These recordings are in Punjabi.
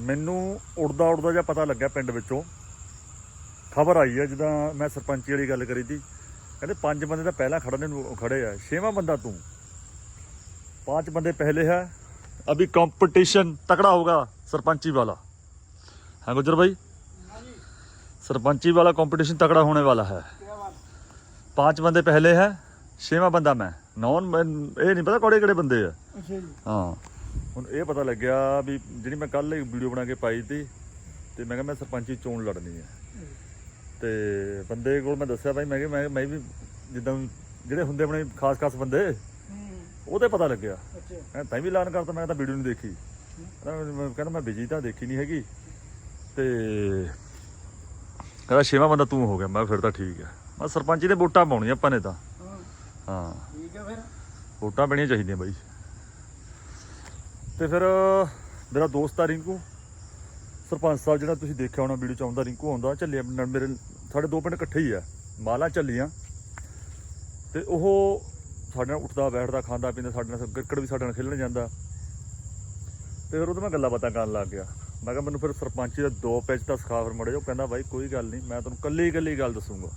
ਮੈਨੂੰ ਉੜਦਾ ਉੜਦਾ ਜਿਹਾ ਪਤਾ ਲੱਗਿਆ ਪਿੰਡ ਵਿੱਚੋਂ ਖਬਰ ਆਈ ਹੈ ਜਿੱਦਾਂ ਮੈਂ ਸਰਪੰਚੀ ਵਾਲੀ ਗੱਲ ਕਰੀ ਸੀ ਕਹਿੰਦੇ ਪੰਜ ਬੰਦੇ ਤਾਂ ਪਹਿਲਾਂ ਖੜਨੇ ਨੂੰ ਖੜੇ ਆ ਛੇਵਾਂ ਬੰਦਾ ਤੂੰ पांच बंदे पहले है अभी कंपटीशन तगड़ा होगा सरपंची वाला है गुजर भाई सरपंची वाला कंपटीशन तगड़ा होने वाला है पांच बंदे पहले है छेवां ਬੰਦਾ ਮੈਂ ਨੌਨ ਇਹ ਨਹੀਂ ਪਤਾ ਕੋੜੇ ਕਿਹੜੇ ਬੰਦੇ ਆ ਅੱਛਾ ਜੀ ਹਾਂ ਹੁਣ ਇਹ ਪਤਾ ਲੱਗਿਆ ਵੀ ਜਿਹੜੀ ਮੈਂ ਕੱਲ ਇੱਕ ਵੀਡੀਓ ਬਣਾ ਕੇ ਪਾਈ ਸੀ ਤੇ ਮੈਂ ਕਿਹਾ ਮੈਂ ਸਰਪੰਚੀ ਚੋਣ ਲੜਨੀ ਹੈ। ਤੇ ਬੰਦੇ ਕੋਲ ਮੈਂ ਦੱਸਿਆ ਭਾਈ ਮੈਂ ਕਿਹਾ ਮੈਂ ਮੈਂ ਵੀ ਜਿੱਦਾਂ ਜਿਹੜੇ ਹੁੰਦੇ ਆਪਣੇ ਖਾਸ ਖਾਸ ਬੰਦੇ ਉਹਦੇ ਪਤਾ ਲੱਗਿਆ। ਅੱਛਾ। ਮੈਂ ਤਾਂ ਵੀ ਐਲਾਨ ਕਰਤਾ ਮੈਂ ਤਾਂ ਵੀਡੀਓ ਨਹੀਂ ਦੇਖੀ। ਕਹਿੰਦਾ ਮੈਂ- ਬਿਜ਼ੀ ਤਾਂ ਦੇਖੀ ਨਹੀਂ ਹੈਗੀ। ਤੇ ਕਹਿੰਦਾ ਛੇਵਾਂ ਬੰਦਾ ਤੂੰ ਹੋ ਗਿਆ। ਮੈਂ ਫਿਰ ਤਾਂ ਠੀਕ ਹੈ। ਮੈਂ ਸਰਪੰਚੀ ਦੇ ਵੋਟਾਂ ਪਾਉਣੀਆਂ ਆਪਾਂ ਨੇ ਤਾਂ। ਹਾਂ। ਹਾਂ। ਠੀਕ ਹੈ ਫਿਰ। ਵੋਟਾਂ ਪੈਣੀਆਂ ਚਾਹੀਦੀਆਂ ਬਾਈ। ਤੇ ਫਿਰ, ਮੇਰਾ ਦੋਸਤ ਆ ਰਿੰਕੂ। ਸਰਪੰਚ ਸਾਹਿਬ ਜਿਹੜਾ ਤੁਸੀਂ ਦੇਖਿਆ ਹੋਣਾ ਵੀਡੀਓ ਚ ਆਉਂਦਾ, ਰਿੰਕੂ ਆਉਂਦਾ, ਝੱਲੀਆਂ ਮੇਰੇ, ਸਾਡੇ ਦੋ ਪਿੰਡ ਇਕੱਠੇ ਹੀ ਆ, ਮਾਲਾ ਝੱਲੀਆਂ। ਤੇ ਉਹ ਸਾਡੇ ਨਾਲ ਉੱਠਦਾ, ਬੈਠਦਾ, ਖਾਂਦਾ ਪੀਂਦਾ, ਸਾਡੇ ਨਾਲ ਕ੍ਰਿਕਟ ਵੀ ਸਾਡੇ ਨਾਲ ਖੇਡਣ ਜਾਂਦਾ। ਤੇ ਫਿਰ ਉਹਦੇ ਮੈਂ ਗੱਲਾਂ ਬਾਤਾਂ ਕਰਨ ਲੱਗ ਗਿਆ। ਮੈਂ ਕਿਹਾ, ਮੈਨੂੰ ਫਿਰ ਸਰਪੰਚੀ ਦੇ ਦੋ ਪੈਜ ਤਾਂ ਸਿਖਾ ਫਿਰ ਮੜੇ ਉਹ ਕਹਿੰਦਾ, ਬਾਈ, ਕੋਈ ਗੱਲ ਨਹੀਂ, ਮੈਂ ਤੁਹਾਨੂੰ ਕੱਲੀ ਕੱਲੀ ਗੱਲ ਦੱਸੂਗਾ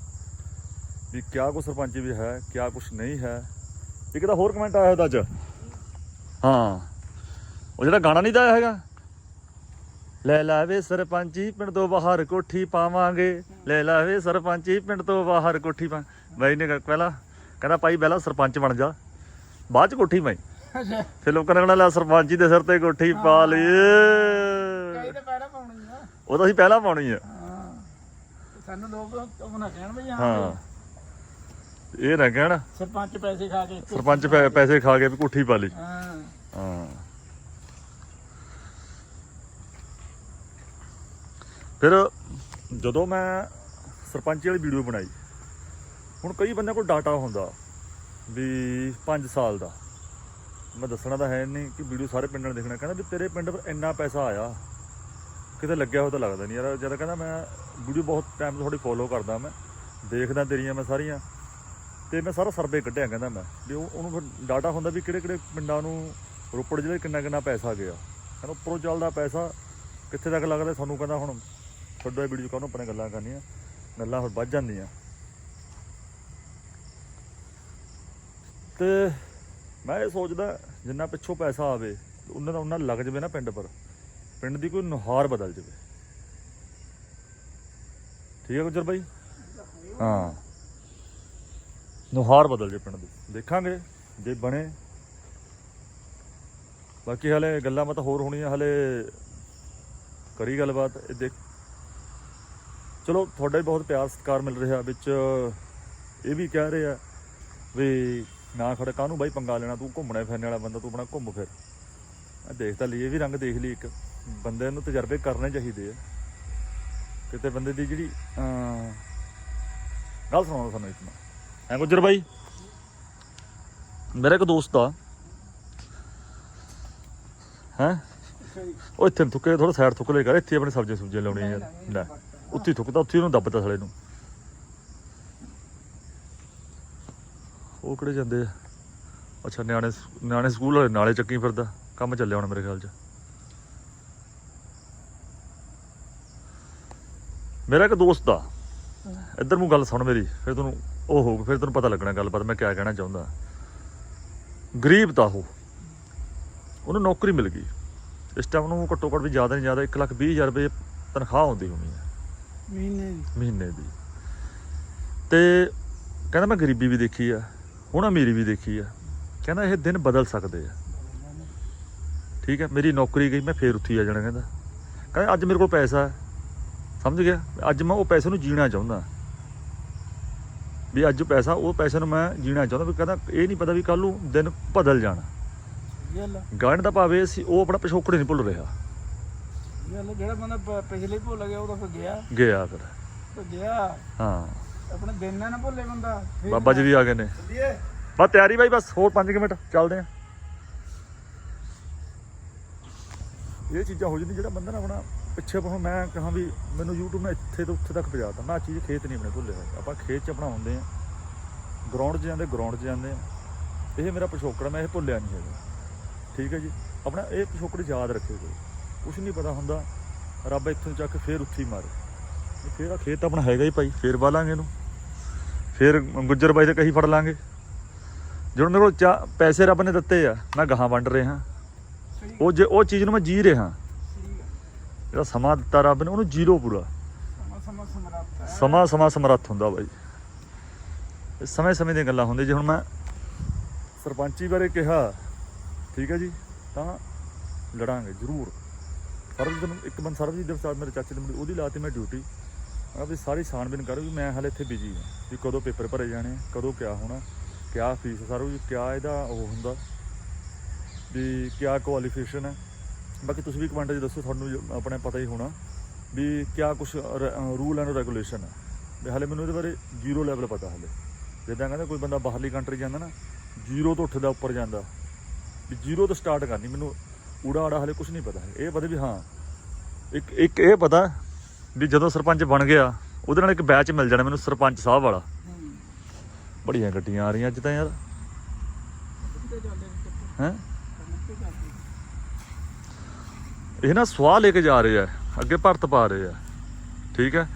ਵੀ ਕਿਆ ਕੁਛ ਸਰਪੰਚੀ ਵੀ ਹੈ, ਕਿਆ ਕੁਛ ਨਹੀਂ ਹੈ। ਇੱਕ ਤਾਂ ਹੋਰ ਕਮੈਂਟ ਆਇਆ ਉਹਦਾ ਅੱਜ ਹਾਂ। ਉਹ ਜਿਹੜਾ ਗਾਣਾ ਨਹੀਂ ਦਾ ਹੈਗਾ? ਲੈ ਲਾਵੇ ਸਰਪੰਚੀ ਪਿੰਡ ਤੋਂ ਬਾਹਰ ਕੋਠੀ ਪਾਵਾਂਗੇ। ਲੈ ਲਾਵੇ ਸਰਪੰਚੀ ਪਿੰਡ ਤੋਂ ਬਾਹਰ ਕੋਠੀ ਪਾ ਬਾਈ ਨੇ ਪਹਿਲਾਂ ਕਹਿੰਦਾ ਭਾਈ ਪਹਿਲਾਂ ਸਰਪੰਚ ਬਣ ਜਾ। ਬਾਅਦ ਚ ਕੋਠੀ ਅੱਛਾ। ਫਿਰ ਲੋਕਾਂ ਨੇ ਕਹਿਣਾ ਲੈ ਸਰਪੰਚੀ ਦੇ ਸਿਰ ਤੇ ਕੋਠੀ ਪਾ ਕਈ ਲਈਏ ਤਾਂ ਪਹਿਲਾਂ ਪਾਉਣੀ ਆ। ਉਹ ਤਾਂ ਅਸੀਂ ਪਹਿਲਾਂ ਪਾਉਣੀ ਆ। ਸਾਨੂੰ ਲੋਕ ਉਹ ਨਾ ਕਹਿਣ ਵੀ ਹਾਂ। ਇਹ ਨਾ ਕਹਿਣ। ਸਰਪੰਚ ਪੈਸੇ ਖਾ ਕੇ ਸਰਪੰਚ ਪੈਸੇ ਖਾ ਕੇ ਵੀ ਕੋਠੀ ਪਾ ਲਈ। ਹਾਂ। ਹਾਂ। ਫਿਰ ਜਦੋਂ ਮੈਂ ਸਰਪੰਚੀ ਵਾਲੀ ਵੀਡੀਓ ਬਣਾਈ, ਹੁਣ ਕਈ ਬੰਦਿਆਂ ਕੋਲ ਡਾਟਾ ਹੁੰਦਾ ਵੀ 5 ਸਾਲ ਦਾ। ਮੈਂ ਦੱਸਣਾ ਤਾਂ ਹੈ ਨਹੀਂ ਕਿ ਵੀਡੀਓ ਸਾਰੇ ਪਿੰਡਾਂ ਨੇ ਦੇਖਣਾ, ਕਹਿੰਦਾ ਵੀ ਤੇਰੇ ਪਿੰਡ ਪਰ ਇੰਨਾ ਪੈਸਾ ਆਇਆ, ਕਿਤੇ ਲੱਗਿਆ ਹੋਇਆ ਤਾਂ ਲੱਗਦਾ ਨਹੀਂ ਯਾਰ, ਜਦ ਕਹਿੰਦਾ ਮੈਂ ਵੀਡੀਓ ਬਹੁਤ ਟਾਈਮ ਤੋਂ ਤੁਹਾਡੀ ਫੋਲੋ ਕਰਦਾ ਮੈਂ, ਦੇਖਦਾ ਤੇਰੀਆਂ ਮੈਂ ਸਾਰੀਆਂ, ਤੇ ਮੈਂ ਸਾਰਾ ਸਰਵੇ ਕੱਢਿਆ ਕਹਿੰਦਾ ਮੈਂ, ਵੀ ਉਹਨੂੰ ਫਿਰ ਡਾਟਾ ਹੁੰਦਾ ਵੀ ਕਿਹੜੇ ਕਿਹੜੇ ਪਿੰਡਾਂ ਨੂੰ ਰੋਪੜ ਜ਼ਿਲ੍ਹੇ ਕਿੰਨਾ ਕਿੰਨਾ ਪੈਸਾ ਗਿਆ। ਕਹਿੰਦਾ ਉੱਪਰੋਂ ਚੱਲਦਾ ਪੈਸਾ ਕਿੱਥੇ ਤੱਕ ਲੱਗਦਾ ਸਾਨੂੰ ਕਹਿੰਦਾ ਹੁਣ ਛੱਡੋ ਵੀਡੀਓ ਕਾਹਨੂੰ ਆਪਣੇ ਗੱਲਾਂ ਕਰਨੀਆਂ? ਗੱਲਾਂ ਹੋਰ ਵੱਧ ਜਾਂਦੀਆਂ। ਤੇ ਮੈਂ ਇਹ ਸੋਚਦਾ, ਜਿੰਨਾ ਪਿੱਛੋਂ ਪੈਸਾ ਆਵੇ, ਉਹਨਾਂ ਦਾ ਉਹਨਾਂ ਲੱਗ ਜਵੇ ਨਾ ਪਿੰਡ ਪਰ। ਪਿੰਡ ਦੀ ਕੋਈ ਨੁਹਾਰ ਬਦਲ ਜਵੇ। ਠੀਕ ਹੈ ਗੁਜਰ ਬਾਈ ਹਾਂ। ਨੁਹਾਰ ਬਦਲ ਜੇ ਪਿੰਡ ਦੀ। ਦੇਖਾਂਗੇ ਜੇ ਬਣੇ। ਬਾਕੀ ਹਲੇ ਗੱਲਾਂ ਬਾਤਾਂ ਹੋਰ ਹੋਣੀਆਂ, ਹਲੇ ਕਰੀ ਗੱਲਬਾਤ, ਇਹ ਦੇਖ ਚਲੋ, ਤੁਹਾਡਾ ਵੀ ਬਹੁਤ ਪਿਆਰ, ਸਤਿਕਾਰ ਮਿਲ ਰਿਹਾ ਵਿੱਚ। ਇਹ ਵੀ ਕਹਿ ਰਹੇ ਆ ਵੀ ਨਾ ਖੜਾ ਕਾਹਨੂੰ ਬਾਈ ਪੰਗਾ ਲੈਣਾ? ਤੂੰ ਘੁੰਮਣੇ ਫਿਰਨੇ ਵਾਲਾ ਬੰਦਾ, ਤੂੰ ਆਪਣਾ ਘੁੰਮ ਫਿਰ। ਮੈਂ ਦੇਖ ਤਾਂ ਲਈ ਇਹ ਵੀ ਰੰਗ ਦੇਖ ਲਈ ਇੱਕ। ਬੰਦੇ ਨੂੰ ਤਜਰਬੇ ਕਰਨੇ ਚਾਹੀਦੇ ਆ। ਕਿਤੇ ਬੰਦੇ ਦੀ ਜਿਹੜੀ ਗੱਲ ਸੁਣਾਉਣਾ ਤੁਹਾਨੂੰ ਇੱਕ ਮੈਂ। ਹੈ ਗੁੱਜਰ ਬਾਈ? ਮੇਰਾ ਇੱਕ ਦੋਸਤ ਆ। ਹੈ? ਉਹ ਇੱਥੇ ਥੁੱਕੇ ਥੋੜਾ ਸਾਈਡ ਥੁੱਕ ਲੈ ਕਰ, ਇੱਥੇ ਆਪਣੇ ਸਬਜ਼ੀਆਂ ਸੁਬਜ਼ੀਆਂ ਲਾਉਣੀਆਂ ਯਾਰ। ਲੈ। ਉੱਥੇ ਹੀ ਥੁੱਕਦਾ, ਉੱਥੇ ਹੀ ਉਹਨੂੰ ਦੱਬਦਾ ਸਾਲੇ ਨੂੰ। ਉਹ ਕਿਹੜੇ ਜਾਂਦੇ ਆ? ਅੱਛਾ, ਨਿਆਣੇ ਨਿਆਣੇ ਸਕੂਲ ਵਾਲੇ ਨਾਲੇ ਚੱਕੀ ਫਿਰਦਾ, ਕੰਮ ਚੱਲਿਆ ਹੁਣ ਮੇਰੇ ਖਿਆਲ 'ਚ। ਮੇਰਾ ਇੱਕ ਦੋਸਤ ਆ। ਇੱਧਰ ਨੂੰ ਗੱਲ ਸੁਣ ਮੇਰੀ, ਫਿਰ ਤੁਹਾਨੂੰ ਉਹ ਹੋਊ, ਫਿਰ ਤੈਨੂੰ ਪਤਾ ਲੱਗਣਾ ਗੱਲਬਾਤ, ਮੈਂ ਕਿਆ ਕਹਿਣਾ ਚਾਹੁੰਦਾ। ਗਰੀਬ ਤਾਂ ਉਹ। ਉਹਨੂੰ ਨੌਕਰੀ ਮਿਲ ਗਈ। ਇਸ ਟਾਈਮ ਨੂੰ ਘੱਟੋ ਘੱਟ ਵੀ ਜ਼ਿਆਦਾ ਨਹੀਂ ਜ਼ਿਆਦਾ 1 ਲੱਖ ਵੀਹ ਹਜ਼ਾਰ ਰੁਪਏ ਤਨਖਾਹ ਹੁੰਦੀ ਹੋਣੀ ਹੈ ਮਹੀਨੇ ਦੀ। ਮਹੀਨੇ ਦੀ। ਤੇ ਕਹਿੰਦਾ ਮੈਂ ਗਰੀਬੀ ਵੀ ਦੇਖੀ ਆ ਹੁਣ ਅਮੀਰੀ ਵੀ ਦੇਖੀ ਆ। ਕਹਿੰਦਾ ਇਹ ਦਿਨ ਬਦਲ ਸਕਦੇ ਆ। ਠੀਕ ਹੈ ਮੇਰੀ ਨੌਕਰੀ ਗਈ ਮੈਂ ਫੇਰ ਉੱਥੇ ਆ ਜਾਣਾ ਕਹਿੰਦਾ। ਕਹਿੰਦਾ ਅੱਜ ਮੇਰੇ ਕੋਲ ਪੈਸਾ ਸਮਝ ਗਿਆ? ਅੱਜ ਮੈਂ ਉਹ ਪੈਸੇ ਨੂੰ ਜੀਣਾ ਚਾਹੁੰਦਾ। ਵੀ ਅੱਜ ਪੈਸਾ ਉਹ ਪੈਸੇ ਨੂੰ ਮੈਂ ਜੀਣਾ ਚਾਹੁੰਦਾ ਵੀ ਕਹਿੰਦਾ ਇਹ ਨਹੀਂ ਪਤਾ ਵੀ ਕੱਲ ਨੂੰ ਦਿਨ ਬਦਲ ਜਾਣਾ। ਗੱਲ ਗਾਣ ਦਾ ਭਾਵੇਂ ਸੀ ਉਹ ਆਪਣਾ ਪਿਛੋਕੜ ਨਹੀਂ ਭੁੱਲ ਰਿਹਾ। ਜਿਹੜਾ ਬੰਦਾ ਪ- ਪਿਛਲੇ ਭੁੱਲ ਗਿਆ ਉਹ ਤਾਂ ਫਿਰ ਗਿਆ। ਗਿਆ ਫਿਰ। ਤਾਂ ਗਿਆ। ਹਾਂ। ਆਪਣੇ ਦਿਨ ਨਾ ਨਾ ਭੁੱਲੇ ਬੰਦਾ। ਫਿਰ ਬਾਬਾ ਜੀ ਵੀ ਆ ਗਏ ਨੇ। ਚੱਲੀਏ। ਬਸ ਤਿਆਰੀ ਬਾਈ ਬਸ ਹੋਰ 5 ਮਿੰਟ ਚੱਲਦੇ ਆ। ਇਹ ਚੀਜ਼ਾਂ ਹੋ ਜਾਂਦੀ ਜਿਹੜਾ ਬੰਦਾ ਨਾ ਆਪਣਾ ਪਿੱਛੇ ਭਾਵੇਂ ਮੈਂ ਕਹਾਂ ਵੀ ਮੈਨੂੰ YouTube ਨੇ ਇੱਥੇ ਤੋਂ ਉੱਥੇ ਤੱਕ ਪਹੁੰਚਾਤਾ ਮੈਂ ਆ ਚੀਜ਼ ਖੇਤ ਨਹੀਂ ਆਪਣੇ ਭੁੱਲੇ ਹੋਏ। ਆਪਾਂ ਖੇਤ 'ਚ ਆਪਣਾ ਹੁੰਦੇ ਆ। ਗਰਾਊਂਡ 'ਚ ਜਾਂਦੇ ਗਰਾਊਂਡ 'ਚ ਜਾਂਦੇ ਆ। ਇਹ ਮੇਰਾ ਪਿਛੋਕੜ ਮੈਂ ਇਹ ਭੁੱਲਿਆ ਨਹੀਂ ਹੈਗਾ। ਠੀਕ ਹੈ ਜੀ? ਆਪਣਾ ਇਹ ਪਿਛੋਕੜ ਯਾਦ ਰੱਖਿਓ। ਕੋਈ ਕੁਝ ਨਹੀਂ ਪਤਾ ਹੁੰਦਾ। ਰੱਬ ਇੱਥੋਂ ਚੱਕ ਫੇਰ ਉੱਥੇ ਹੀ ਮਾਰੇ। ਇਹ ਫੇਰ ਆ ਖੇਤ ਆਪਣਾ ਹੈਗਾ ਹੀ ਭਾਈ, ਫੇਰ ਵਾਲਾਂਗੇ ਇਹਨੂੰ। ਫੇਰ ਗੁੱਜਰ ਬਾਈ ਤੇ ਕਹੀ ਫੜ ਲਾਂਗੇ। ਜਦੋਂ ਮੇਰੇ ਕੋਲ ਚਾ, ਪੈਸੇ ਰੱਬ ਨੇ ਦਿੱਤੇ ਆ, ਮੈਂ ਗਾਹਾਂ ਵੰਡ ਰਿਹਾ। ਉਹ ਜੇ ਉਹ ਚੀਜ਼ ਨੂੰ ਮੈਂ ਜੀ ਰਿਹਾ। ਜਿਹੜਾ ਸਮਾਂ ਦਿੱਤਾ ਰੱਬ ਨੇ, ਉਹਨੂੰ ਜੀਰੋ ਪੂਰਾ। ਸਮਾਂ ਸਮਾਂ ਸਮਰੱਥ ਹੁੰਦਾ ਬਾਈ। ਸਮੇਂ ਸਮੇਂ ਦੀਆਂ ਗੱਲਾਂ ਹੁੰਦੀਆਂ। ਜੇ ਹੁਣ ਮੈਂ ਸਰਪੰਚੀ ਬਾਰੇ ਕਿਹਾ, ਠੀਕ ਹੈ ਜੀ, ਤਾਂ ਲੜਾਂਗੇ ਜ਼ਰੂਰ। ਸਰਬਜੀਤ ਨੂੰ ਇੱਕ ਬੰਦ ਸਰਬਜੀਤ ਦੇ ਸਾਥ ਮੇਰੇ ਚਾਚੇ ਦੀ ਮੁੰਡੀ, ਉਹਦੀ ਲਾਤੀ ਮੈਂ ਡਿਊਟੀ ਮੈਂ ਵੀ ਸਾਰੀ ਛਾਣਬੀਨ ਕਰੋ, ਵੀ ਮੈਂ ਹਾਲੇ ਇੱਥੇ ਬਿਜ਼ੀ ਹਾਂ ਵੀ ਕਦੋਂ ਪੇਪਰ ਭਰੇ ਜਾਣੇ, ਕਦੋਂ ਕਿਆ ਹੋਣਾ, ਕਿਆ ਫੀਸ ਸਰ ਜੀ ਕਿਆ ਇਹਦਾ ਉਹ ਹੁੰਦਾ, ਵੀ ਕਿਆ ਕੁਆਲੀਫਿਕੇਸ਼ਨ ਹੈ। ਬਾਕੀ ਤੁਸੀਂ ਵੀ ਕਮੈਂਟ 'ਚ ਦੱਸੋ, ਤੁਹਾਨੂੰ ਆਪਣੇ ਪਤਾ ਹੀ ਹੋਣਾ ਵੀ ਕਿਆ ਕੁਝ ਰੂਲ ਐਂਡ ਰੈਗੂਲੇਸ਼ਨ ਹੈ। ਵੀ ਹਾਲੇ ਮੈਨੂੰ ਇਹਦੇ ਬਾਰੇ ਜ਼ੀਰੋ ਲੈਵਲ ਪਤਾ ਹਾਲੇ। ਜਿੱਦਾਂ ਕਹਿੰਦੇ ਕੋਈ ਬੰਦਾ ਬਾਹਰਲੀ ਕੰਟਰੀ ਜਾਂਦਾ ਨਾ ਜ਼ੀਰੋ ਤੋਂ ਉੱਠਦਾ, ਉੱਪਰ ਜਾਂਦਾ। ਵੀ ਜ਼ੀਰੋ ਤੋਂ ਸਟਾਰਟ ਕਰਨੀ, ਮੈਨੂੰ ਊੜਾ ਆੜਾ ਹਾਲੇ ਕੁਝ ਨਹੀਂ ਪਤਾ। ਹੈ ਇਹ ਪਤਾ ਵੀ ਹਾਂ, ਇੱਕ ਇੱਕ ਇਹ ਪਤਾ ਵੀ ਜਦੋਂ ਸਰਪੰਚ ਬਣ ਗਿਆ, ਉਹਦੇ ਨਾਲ ਇੱਕ ਬੈਚ ਮਿਲ ਜਾਣਾ ਮੈਨੂੰ ਸਰਪੰਚ ਸਾਹਿਬ ਵਾਲਾ। ਬੜੀਆਂ ਗੱਡੀਆਂ ਆ ਰਹੀਆਂ ਅੱਜ ਤਾਂ ਯਾਰ। ਹੈ? ਇਹ ਨਾ ਸਵਾਹ ਲੈ ਕੇ ਜਾ ਰਹੇ ਆ, ਅੱਗੇ ਭਰਤ ਪਾ ਰਹੇ ਆ। ਠੀਕ ਹੈ?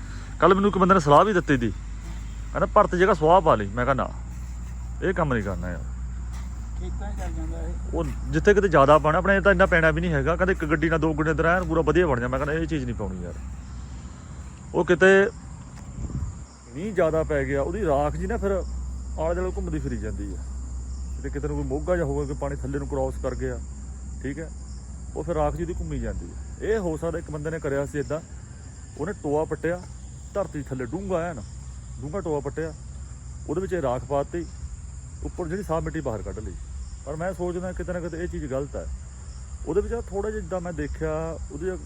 ਕੱਲ ਮੈਨੂੰ ਇੱਕ ਬੰਦੇ ਨੇ ਸਲਾਹ ਵੀ ਦਿੱਤੀ ਦੀ। ਕਹਿੰਦਾ ਭਰਤ ਜਗ੍ਹਾ ਸਵਾਹ ਪਾ ਲਈ, ਮੈਂ ਕਿਹਾ ਨਾ, ਇਹ ਕੰਮ ਨਹੀਂ ਕਰਨਾ ਯਾਰ। ਖੇਤਾਂ 'ਚ ਚੱਲ ਜਾਂਦਾ ਇਹ। ਉਹ ਜਿੱਥੇ ਕਿਤੇ ਜ਼ਿਆਦਾ ਪਾਣਾ ਆਪਣੇ ਤਾਂ ਇੰਨਾ ਪੈਣਾ ਵੀ ਨਹੀਂ ਹੈਗਾ। ਕਹਿੰਦੇ ਇੱਕ ਗੱਡੀ ਨਾਲ ਦੋ ਗੱਡੀਆਂ ਦਾ ਐਨ ਪੂਰਾ ਵਧੀਆ ਬਣ ਜਾ। ਮੈਂ ਕਹਿੰਦਾ ਇਹ ਚੀਜ਼ ਨਹੀਂ ਪਾਉਣੀ ਯਾਰ। ਉਹ ਕਿਤੇ ਮੀਂਹ ਜ਼ਿਆਦਾ ਪੈ ਗਿਆ, ਉਹਦੀ ਰਾਖ ਜੀ ਨਾ ਫਿਰ ਆਲੇ ਦੁਆਲੇ ਘੁੰਮਦੀ ਫਿਰੀ ਜਾਂਦੀ ਹੈ ਕਿਤੇ ਕਿਤੇ ਨੂੰ ਕੋਈ ਮੋਗਾ ਜਾਂ ਹੋਵੇ ਕਿ ਪਾਣੀ ਥੱਲੇ ਨੂੰ ਕ੍ਰਾਸ ਕਰ ਗਿਆ, ਠੀਕ ਹੈ। ਉਹ ਫਿਰ ਰਾਖ ਜੀ ਦੀ ਘੁੰਮੀ ਜਾਂਦੀ ਹੈ ਇਹ ਹੋ ਸਕਦਾ ਇੱਕ ਬੰਦੇ ਨੇ ਕਰਿਆ ਸੀ ਇਦਾਂ ਉਹਨੇ ਟੋਆ ਪੱਟਿਆ, ਧਰਤੀ ਥੱਲੇ ਡੂੰਘਾ ਨਾ ਡੂੰਘਾ ਟੋਆ ਪੱਟਿਆ। ਉਹਦੇ ਵਿੱਚ ਇਹ ਰਾਖ ਪਾਤੀ ਉੱਪਰ ਜਿਹੜੀ ਸਾਫ਼ ਮਿੱਟੀ ਬਾਹਰ ਕੱਢ ਲਈ। ਪਰ ਮੈਂ ਸੋਚਦਾ ਕਿਤੇ ਨਾ ਕਿਤੇ ਇਹ ਚੀਜ਼ ਗਲਤ ਹੈ। ਉਹਦੇ ਵਿੱਚ ਥੋੜਾ ਜਿਹਾ ਜਿੱਦਾਂ ਮੈਂ ਦੇਖਿਆ, ਉਹਦੇ 'ਚ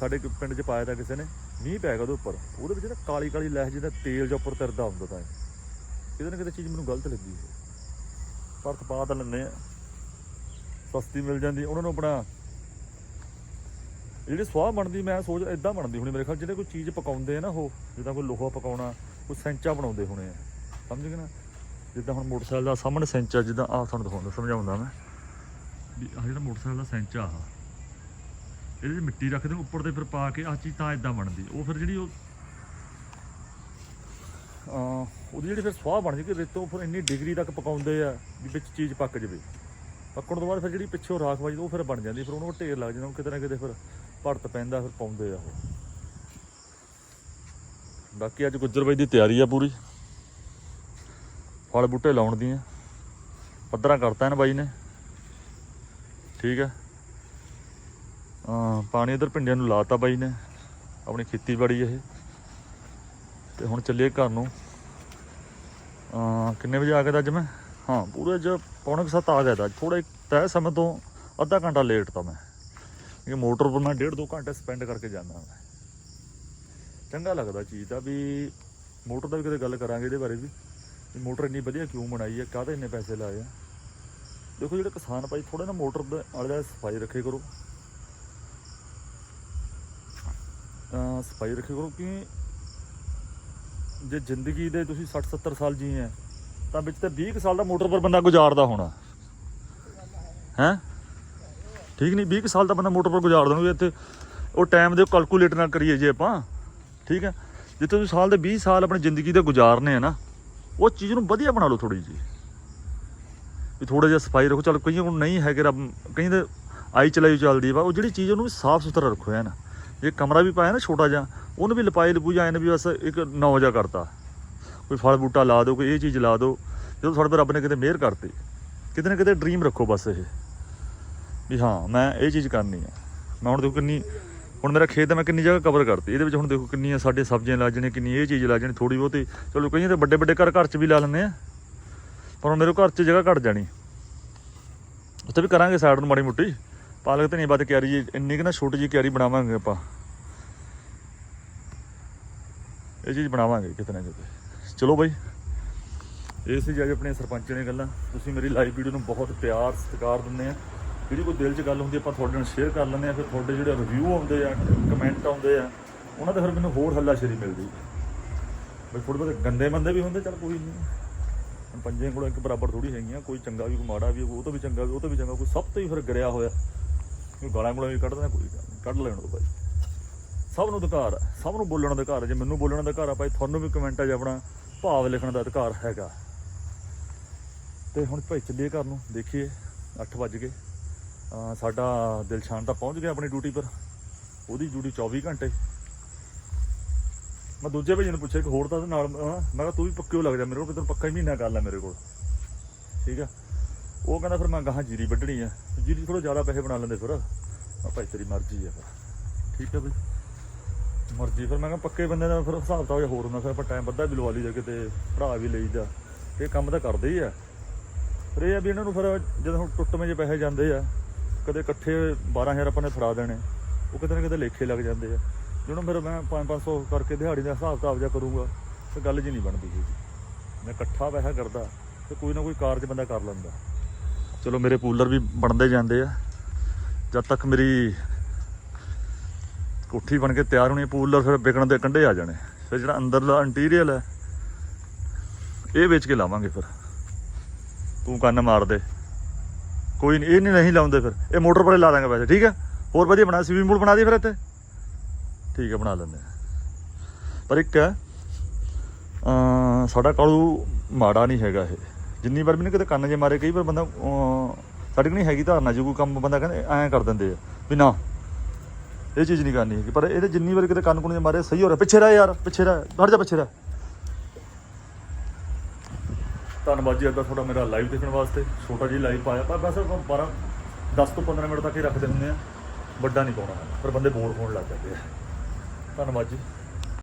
ਸਾਡੇ ਪਿੰਡ 'ਚ ਪਾਇਆ ਤਾਂ ਕਿਸੇ ਨੇ, ਮੀਂਹ ਪੈ ਗਿਆ ਉਹਦੇ ਉੱਪਰ। ਉਹਦੇ ਵਿੱਚ ਨਾ ਕਾਲੀ ਕਾਲੀ ਲਹਿ ਜਿਹਦਾ ਤੇਲ ਜਿਹਾ ਉੱਪਰ ਤਰਦਾ ਹੁੰਦਾ ਤਾਂ ਕਿਤੇ ਨਾ ਕਿਤੇ ਚੀਜ਼ ਮੈਨੂੰ ਗਲਤ ਲੱਗੀ। ਹੈ ਪਰ ਪਾ ਤਾਂ ਲੈਂਦੇ ਆ। ਸਸਤੀ ਮਿਲ ਜਾਂਦੀ, ਉਹਨਾਂ ਨੂੰ ਆਪਣਾ ਜਿਹੜੀ ਸਵਾਹ ਬਣਦੀ, ਮੈਂ ਸੋਚ ਇਦਾਂ ਬਣਦੀ ਹੋਣੀ ਮੇਰੇ ਖਿਆਲ ਜਿਹੜੇ ਕੋਈ ਚੀਜ਼ ਪਕਾਉਂਦੇ ਆ ਨਾ ਉਹ, ਜਿੱਦਾਂ ਕੋਈ ਲੋਹਾ ਪਕਾਉਣਾ, ਕੋਈ ਸੈਂਚਾ ਬਣਾਉਂਦੇ ਹੋਣੇ ਆ। ਸਮਝ ਗਏ ਨਾ? ਜਿੱਦਾਂ ਹੁਣ ਮੋਟਰਸਾਈਕਲ ਦਾ ਸਾਹਮਣੇ ਸੈਂਚਾ ਜਿੱਦਾਂ ਆਹ ਤੁਹਾਨੂੰ ਦਿਖਾਉਂਦਾ, ਸਮਝਾਉਂਦਾ ਮੈਂ। ਵੀ ਆਹ ਜਿਹੜਾ ਮੋਟਰਸਾਈਕਲ ਦਾ ਸੈਂਚਾ ਆ ਇਹਦੇ 'ਚ ਮਿੱਟੀ ਰੱਖਦੇ ਉੱਪਰ ਤੇ ਫਿਰ ਪਾ ਕੇ ਆਹ ਚੀਜ਼ ਤਾਂ ਇਦਾਂ ਬਣਦੀ। ਉਹ ਫਿਰ ਜਿਹੜੀ ਉਹ ਉਹਦੀ ਜਿਹੜੀ ਫਿਰ ਸਵਾਹ ਬਣਦੀ ਕਿ ਰੇਤੋਂ ਫਿਰ ਇੰਨੀ ਡਿਗਰੀ ਤੱਕ ਪਕਾਉਂਦੇ ਆ ਵੀ ਵਿੱਚ ਚੀਜ਼ ਪੱਕ ਜਵੇ। ਪੱਕਣ ਤੋਂ ਬਾਅਦ ਫਿਰ ਜਿਹੜੀ ਪਿੱਛੋਂ ਰਾਖ ਵੱਜਦੀ ਉਹ ਫਿਰ ਬਣ ਜਾਂਦੀ, ਫਿਰ ਉਹਨੂੰ ਢੇਰ ਲੱਗ ਜਾਂਦਾ, ਉਹ ਕਿਤੇ ਨਾ ਕਿਤੇ ਫਿਰ ਭਰਤ ਪੈਂਦਾ, ਫਿਰ ਪਾਉਂਦੇ ਆ ਉਹ। ਬਾਕੀ ਅੱਜ ਗੁੱਜਰ ਬਾਈ ਦੀ ਤਿਆਰੀ ਆ ਪੂਰੀ। ਫਲ ਬੂਟੇ ਲਾਉਣ ਦੀਆਂ ਪੱਧਰਾਂ ਕਰਤਾ ਇਹਨਾਂ ਬਾਈ ਨੇ। ਠੀਕ ਹੈ ਹਾਂ ਪਾਣੀ ਇਧਰ ਪਿੰਡਿਆਂ ਨੂੰ ਲਾਤਾ ਬਾਈ ਨੇ। ਆਪਣੀ ਖੇਤੀਬਾੜੀ ਇਹ। ਤੇ ਹੁਣ ਚੱਲੀਏ ਘਰ ਨੂੰ। ਅਹ ਕਿੰਨੇ ਵਜੇ ਆ ਗਿਆ ਤਾ ਅੱਜ ਮੈਂ? ਹਾਂ, ਪੂਰੇ ਜ ਪੌਣੇ ਕੁ ਸੱਤ ਆ ਗਿਆ ਤਾ ਥੋੜਾ ਤੈਅ ਸਮੇਂ ਤੋਂ ਅੱਧਾ ਘੰਟਾ ਲੇਟ ਤਾਂ ਮੈਂ। ਕਿ ਮੋਟਰ ਪਰ ਮੈਂ ਡੇਢ ਦੋ ਘੰਟੇ ਸਪੈਂਡ ਕਰਕੇ ਜਾਂਦਾ ਮੈਂ। ਚੰਗਾ ਲੱਗਦਾ ਚੀਜ਼ ਦਾ ਵੀ। ਮੋਟਰ ਦਾ ਵੀ ਕਿਤੇ ਗੱਲ ਕਰਾਂਗੇ ਇਹਦੇ ਬਾਰੇ ਵੀ। ਵੀ ਮੋਟਰ ਇੰਨੀ ਵਧੀਆ ਕਿਉਂ ਬਣਾਈ ਹੈ? ਕਾਹਦੇ ਇੰਨੇ ਪੈਸੇ ਲਾਏ ਆ? ਦੇਖੋ ਜਿਹੜੇ ਕਿਸਾਨ ਭਾਈ ਥੋੜਾ ਨਾ ਮੋਟਰ ਦੇ ਆਲੇ ਦੁਆਲੇ ਸਫ਼ਾਈ ਰੱਖੇ ਕਰੋ। ਤਾਂ ਸਫ਼ਾਈ ਰੱਖੇ ਕਰੋ ਕਿ ਜੇ ਜ਼ਿੰਦਗੀ ਦੇ ਤੁਸੀਂ 60 70 ਸਾਲ ਜੀਏ ਆ, ਤਾਂ ਵਿੱਚ ਤੇ 20 ਕੁ ਸਾਲ ਦਾ ਮੋਟਰ ਪਰ ਬੰਦਾ ਗੁਜ਼ਾਰਦਾ ਹੋਣਾ। ਹੈ? ਠੀਕ ਨਹੀਂ 20 ਕੁ ਸਾਲ ਦਾ ਬੰਦਾ ਮੋਟਰ ਪਰ ਗੁਜ਼ਾਰਦਾ ਦੇਣਗੇ ਇੱਥੇ ਉਹ ਟਾਈਮ ਦੇ ਕੈਲਕੂਲੇਟ ਨਾਲ ਕਰੀਏ ਜੇ ਆਪਾਂ। ਠੀਕ ਹੈ? ਜਿੱਥੇ ਤੁਸੀਂ ਸਾਲ ਦੇ 20 ਸਾਲ ਆਪਣੀ ਜ਼ਿੰਦਗੀ ਦੇ ਗੁਜ਼ਾਰਨੇ ਆ ਨਾ ਉਹ ਚੀਜ਼ ਨੂੰ ਵਧੀਆ ਬਣਾ ਲਓ ਥੋੜੀ ਜੀ ਵੀ ਥੋੜਾ ਜਿਹਾ ਸਫ਼ਾਈ ਰੱਖੋ। ਚਲ ਕਈਆਂ ਨੂੰ ਨਹੀਂ ਹੈਗੇ ਰੱਬ ਕਈ ਦੇ ਆਈ ਚਲਾਈ ਚੱਲਦੀ ਵਾ। ਉਹ ਜਿਹੜੀ ਚੀਜ਼ ਉਹਨੂੰ ਸਾਫ਼ ਸੁਥਰਾ ਰੱਖੋ ਹੈ ਨਾ ਜੇ ਕਮਰਾ ਵੀ ਪਾਇਆ ਨਾ ਛੋਟਾ ਜਿਹਾ, ਉਹਨੂੰ ਵੀ ਲਪਾਈ ਲਪੂ ਜਾਂ ਨੇ ਵੀ ਬਸ ਇੱਕ ਨੌ ਜਿਹਾ ਕਰਤਾ। ਕੋਈ ਫਲ ਬੂਟਾ ਲਾ ਦਿਓ, ਕੋਈ ਇਹ ਚੀਜ਼ ਲਾ ਦਿਓ। ਜਦੋਂ ਤੁਹਾਡੇ ਤੇ ਰੱਬ ਨੇ ਕਿਤੇ ਮਿਹਰ ਕਰਤੀ, ਕਿਤੇ ਨਾ ਕਿਤੇ ਡ੍ਰੀਮ ਰੱਖੋ ਬਸ ਇਹ। ਵੀ ਹਾਂ, ਮੈਂ ਇਹ ਚੀਜ਼ ਕਰਨੀ ਹੈ ਮੈਂ ਹੁਣ ਦੇਖੋ ਕਿੰਨੀ ਹੁਣ ਮੇਰਾ ਖੇਤ ਮੈਂ ਕਿੰਨੀ ਜਗ੍ਹਾ ਕਵਰ ਕਰਤੀ। ਇਹਦੇ ਵਿੱਚ ਹੁਣ ਦੇਖੋ ਕਿੰਨੀਆਂ ਸਾਡੇ ਸਬਜ਼ੀਆਂ ਲੱਗ ਜਾਣੀਆਂ, ਕਿੰਨੀ ਇਹ ਚੀਜ਼ ਲੱਗ ਜਾਣੀ ਥੋੜੀ ਬਹੁਤੀ। ਚਲੋ ਕਈਆਂ ਤੇ ਵੱਡੇ ਵੱਡੇ ਘਰ ਘਰ 'ਚ ਵੀ ਲਾ ਲੈਂਦੇ ਆ। ਪਰ ਹੁਣ ਮੇਰੇ ਘਰ 'ਚ ਜਗ੍ਹਾ ਘਟ ਜਾਣੀ। ਉੱਥੇ ਵੀ ਕਰਾਂਗੇ ਸਾਈਡ ਨੂੰ ਮਾੜੀ ਮੁੱਟੀ ਪਾਲਕ ਤੇ ਨਹੀਂ ਵੱਧ ਕਿਆਰੀ ਜੀ, ਇੰਨੀ ਕਿ ਨਾ ਛੋਟੀ ਜੀ ਕਿਆਰੀ ਬਣਾਵਾਂਗੇ ਆਪਾਂ। ਇਹ ਚੀਜ਼ ਬਣਾਵਾਂਗੇ ਕਿਤੇ ਨਾ ਕਿਤੇ। ਚਲੋ ਬਾਈ। ਇਹ ਸੀ ਜੀ ਆਪਣੇ ਸਰਪੰਚ ਨੇ ਗੱਲਾਂ। ਤੁਸੀਂ ਮੇਰੀ ਲਾਈਵ ਵੀਡੀਓ ਨੂੰ ਬਹੁਤ ਪਿਆਰ, ਸਤਿਕਾਰ ਦਿੰਦੇ ਆ। ਜਿਹੜੀ ਕੋਈ ਦਿਲ 'ਚ ਗੱਲ ਹੁੰਦੀ ਆਪਾਂ ਤੁਹਾਡੇ ਨਾਲ ਸ਼ੇਅਰ ਕਰ ਲੈਂਦੇ ਆ, ਫਿਰ ਤੁਹਾਡੇ ਜਿਹੜੇ ਰਿਵਿਊ ਆਉਂਦੇ ਆ ਕਮੈਂਟ ਆਉਂਦੇ ਆ, ਉਹਨਾਂ ਤੇ ਫਿਰ ਮੈਨੂੰ ਹੋਰ ਹੱਲਾਸ਼ੇਰੀ ਮਿਲਦੀ ਬਈ ਥੋੜੇ ਬਹੁਤੇ ਗੰਦੇ ਬੰਦੇ ਵੀ ਹੁੰਦੇ, ਚੱਲ ਕੋਈ ਨਹੀਂ। ਪੰਜੇ ਕੋਲ ਇੱਕ ਬਰਾਬਰ ਥੋੜੀ ਹੈਗੀਆਂ, ਕੋਈ ਚੰਗਾ ਵੀ, ਕੋਈ ਮਾੜਾ ਵੀ, ਉਹ ਤੋਂ ਵੀ ਚੰਗਾ ਵੀ, ਉਹ ਤੋਂ ਵੀ ਚੰਗਾ, ਕੋਈ ਸਭ ਤੋਂ ਹੀ ਫਿਰ ਗਿਰਿਆ ਹੋਇਆ। ਕੋਈ ਗਾਲਾਂ ਗੁਲਾਂ ਵੀ ਕੱਢਦਾ ਕੋਈ ਗੱਲ ਨਹੀਂ, ਕੱਢ ਲੈਣ ਦੋ ਭਾਈ ਸਭ ਨੂੰ ਅਧਿਕਾਰ ਹੈ ਸਭ ਨੂੰ ਬੋਲਣ ਦਾ ਅਧਿਕਾਰ ਹੈ ਜੇ ਮੈਨੂੰ ਬੋਲਣ ਦਾ ਅਧਿਕਾਰ ਆ, ਭਾਈ, ਤੁਹਾਨੂੰ ਵੀ ਕਮੈਂਟ 'ਚ ਆਪਣਾ ਭਾਵ ਲਿਖਣ ਦਾ ਅਧਿਕਾਰ ਹੈਗਾ। ਤੇ ਹੁਣ ਭਾਈ, ਚੱਲੀਏ ਘਰ ਨੂੰ, ਦੇਖੀਏ 8 ਵੱਜ ਗਏ। ਸਾਡਾ ਦਿਲਸ਼ਾਨ ਤਾਂ ਪਹੁੰਚ ਗਿਆ ਆਪਣੀ ਡਿਊਟੀ ਪਰ। ਉਹਦੀ ਡਿਊਟੀ 24 ਘੰਟੇ। ਮੈਂ ਦੂਜੇ ਭਾਈ ਨੂੰ ਪੁੱਛਿਆ ਕਿ ਹੋਰ ਤਾਂ ਨਾਲ, ਮੈਂ ਕਿਹਾ ਤੂੰ ਵੀ ਪੱਕਿਓ ਲੱਗ ਜਾ ਮੇਰੇ ਕੋਲ ਵੀ ਤੈਨੂੰ ਪੱਕਾ ਹੀ ਮਹੀਨਾ ਗੱਲ ਲੈ ਮੇਰੇ ਕੋਲ। ਠੀਕ ਆ? ਉਹ ਕਹਿੰਦਾ, ਫਿਰ ਮੈਂ ਗਾਹਾਂ ਜੀਰੀ ਵੱਢਣੀ ਆ। ਜੀਰੀ ਥੋੜਾ ਜ਼ਿਆਦਾ ਪੈਸੇ ਬਣਾ ਲੈਂਦੇ ਫਿਰ। ਮੈਂ ਭਾਈ, ਤੇਰੀ ਮਰਜ਼ੀ ਆ ਫਿਰ। ਠੀਕ ਆ ਬਈ। ਮਰਜ਼ੀ, ਫਿਰ ਮੈਂ ਕਿਹਾ, ਪੱਕੇ ਬੰਦੇ ਦਾ ਫਿਰ ਹਿਸਾਬ ਤਾਂ ਹੋਰ ਹੁੰਦਾ। ਫਿਰ ਆਪਾਂ ਟਾਈਮ ਵੱਧਾ ਵੀ ਲਵਾ ਲਈਦਾ ਕਿਤੇ, ਭਰਾ ਵੀ ਲਈਦਾ। ਇਹ ਕੰਮ ਤਾਂ ਕਰਦੇ ਹੀ ਆ। ਪਰ ਇਹ ਆ ਵੀ ਇਹਨਾਂ ਨੂੰ ਫਿਰ ਜਦੋਂ ਹੁਣ ਟੁੱਟਵੇਂ ਜੇ ਪੈਸੇ ਜਾਂਦੇ ਆ ਕਦੇ ਇਕੱਠੇ 12000 ਆਪਾਂ ਨੇ ਫੜਾ ਦੇਣੇ। ਉਹ ਕਿਤੇ ਨਾ ਕਿਤੇ ਲੇਖੇ ਲੱਗ ਜਾਂਦੇ ਆ। ਜਿਹਨੂੰ ਫਿਰ ਮੈਂ 5-500 ਕਰਕੇ ਦਿਹਾੜੀ ਦਾ ਹਿਸਾਬ ਕਿਤਾਬ ਜਾ ਕਰੂੰਗਾ, ਤੇ ਗੱਲ ਜੀ ਨਹੀਂ ਬਣਦੀ ਹੈਗੀ। ਮੈਂ ਇਕੱਠਾ ਪੈਸਾ ਕਰਦਾ ਤੇ ਕੋਈ ਨਾ ਕੋਈ ਕਾਰਜ ਬੰਦਾ ਕਰ ਲੈਂਦਾ। ਚਲੋ, ਮੇਰੇ ਪੂਲਰ ਵੀ ਬਣਦੇ ਜਾਂਦੇ ਆ। ਜਦ ਤੱਕ ਮੇਰੀ ਕੋਠੀ ਬਣ ਕੇ ਤਿਆਰ ਹੋਣੀ ਪੂਲਰ ਫਿਰ ਵਿਕਣ ਦੇ ਕੰਢੇ ਆ ਜਾਣੇ। ਫਿਰ ਜਿਹੜਾ ਅੰਦਰਲਾ ਇੰਟੀਰੀਅਰ ਹੈ, ਇਹ ਵੇਚ ਕੇ ਲਾਵਾਂਗੇ ਫਿਰ। ਤੂੰ ਕੰਨ ਮਾਰ ਦੇ। ਕੋਈ ਨਹੀਂ ਇਹ ਨਹੀਂ ਲਾਉਂਦੇ ਫਿਰ। ਇਹ ਮੋਟਰ ਪਰੇ ਲਾ ਦਾਂਗੇ ਵੈਸੇ, ਠੀਕ ਹੈ? ਹੋਰ ਵਧੀਆ ਬਣਾ ਸਵੀਮਿੰਗ ਪੂਲ ਬਣਾ ਦੇ ਫਿਰ ਇੱਥੇ? ਠੀਕ ਹੈ, ਬਣਾ ਲੈਂਦੇ ਪਰ ਇੱਕ ਹੈ ਸਾਡਾ ਕਾਲੂ ਮਾੜਾ ਨਹੀਂ ਹੈਗਾ ਇਹ। ਜਿੰਨੀ ਵਾਰ ਵੀ ਨਾ ਕਿਤੇ ਕੰਨ ਜੇ ਮਾਰੇ, ਕਈ ਵਾਰ ਬੰਦਾ, ਅਮ, ਸਾਡੇ ਕੋਲ ਨਹੀਂ ਹੈਗੀ ਧਾਰਨਾ ਜੇ ਕੋਈ ਕੰਮ, ਬੰਦਾ ਕਹਿੰਦੇ ਐਂ ਕਰ ਦਿੰਦੇ ਆ ਵੀ ਨਾ। ਇਹ ਚੀਜ਼ ਨਹੀਂ ਕਰਨੀ ਹੈਗੀ, ਪਰ ਇਹਦੇ ਜਿੰਨੀ ਵਾਰ ਕਿਤੇ ਕੰਨ ਕੁਣ ਜੇ ਮਾਰੇ, ਸਹੀ ਹੋ ਰਿਹਾ। ਪਿੱਛੇ ਰਹਿ ਯਾਰ, ਪਿੱਛੇ ਰਹਿ, ਹਟ ਜਾ ਪਿੱਛੇ ਰਹਿ। ਧੰਨਵਾਦ ਜੀ ਅੱਗਾ ਤੁਹਾਡਾ ਮੇਰਾ ਲਾਈਵ ਦੇਖਣ ਵਾਸਤੇ, ਛੋਟਾ ਜਿਹਾ ਲਾਈਵ ਪਾਇਆ ਪਰ ਬਸ ਆਪਾਂ 12 10 ਤੋਂ 15 ਮਿੰਟ ਤੱਕ ਹੀ ਰੱਖਦੇ ਹੁੰਦੇ ਆ। ਵੱਡਾ ਨਹੀਂ ਪਾਉਣਾ, ਪਰ ਬੰਦੇ ਬੋਰ ਹੋਣ ਲੱਗ ਜਾਂਦੇ ਆ। ਧੰਨਵਾਦ ਜੀ।